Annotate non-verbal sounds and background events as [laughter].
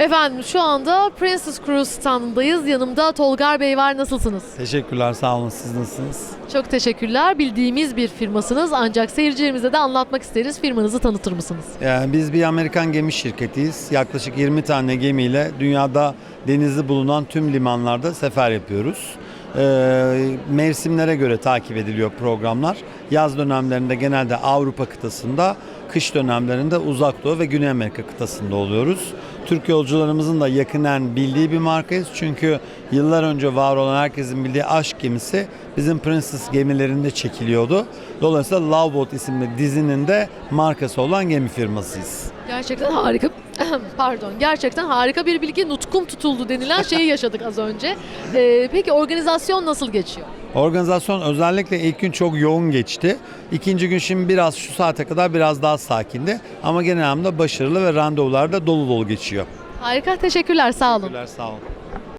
Efendim şu anda Princess Cruise standındayız. Yanımda Tolgar Bey var. Nasılsınız? Teşekkürler, sağ olun. Siz nasılsınız? Çok teşekkürler. Bildiğimiz bir firmasınız ancak seyircilerimize de anlatmak isteriz. Firmanızı tanıtır mısınız? Yani biz bir Amerikan gemi şirketiyiz. Yaklaşık 20 tane gemiyle dünyada denizi bulunan tüm limanlarda sefer yapıyoruz. Ee, mevsimlere göre takip ediliyor programlar. Yaz dönemlerinde genelde Avrupa kıtasında, kış dönemlerinde Uzak Doğu ve Güney Amerika kıtasında oluyoruz. Türk yolcularımızın da yakinen bildiği bir markayız. Çünkü yıllar önce var olan herkesin bildiği aşk gemisi bizim Princess gemilerinde çekiliyordu. Dolayısıyla Love Boat isimli dizinin de markası olan gemi firmasıyız. Gerçekten harika. [clears throat] Pardon. Gerçekten harika bir bilgi. Nutkum tutuldu denilen şeyi yaşadık az önce. Ee, peki organizasyon nasıl geçiyor? Organizasyon özellikle ilk gün çok yoğun geçti. İkinci gün şimdi biraz şu saate kadar biraz daha sakindi. Ama genel anlamda başarılı ve randevular da dolu dolu geçiyor. Harika. Teşekkürler. Sağ olun. Teşekkürler, sağ olun.